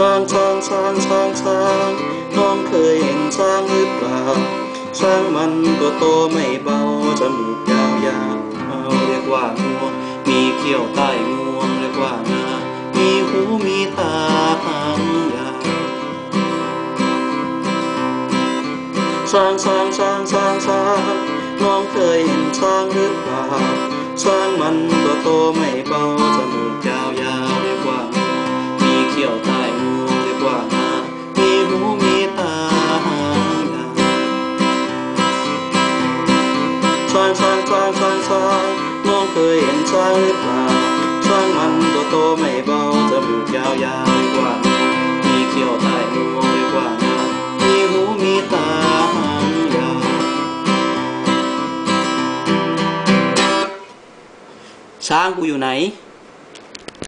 ช้างช้างช้างช้างช้างน้องเคยเห็นช้างหรือเปล่า ช้างมันตัวโตไม่เบาจมูกยาวยาวเอาเรียกว่างวงมีเขี้ยวใต้งวงเรียกว่างามีหูมีตาหางยาวช้างช้างช้างช้างช้างน้องเคยเห็นช้างหรือเปล่า ช้างมันตัวโตไม่เบาจมูกยาว ช้างช้างช้างช้างช้างน้องเคยเห็นช้างหรือเปล่าช้างมันตัวโตไม่เบาจมูกยาวยาวดีกว่ามีเขี้ยวใต้งวดีกว่างามีหูมีตาหางยาวช้างกูอยู่ไหน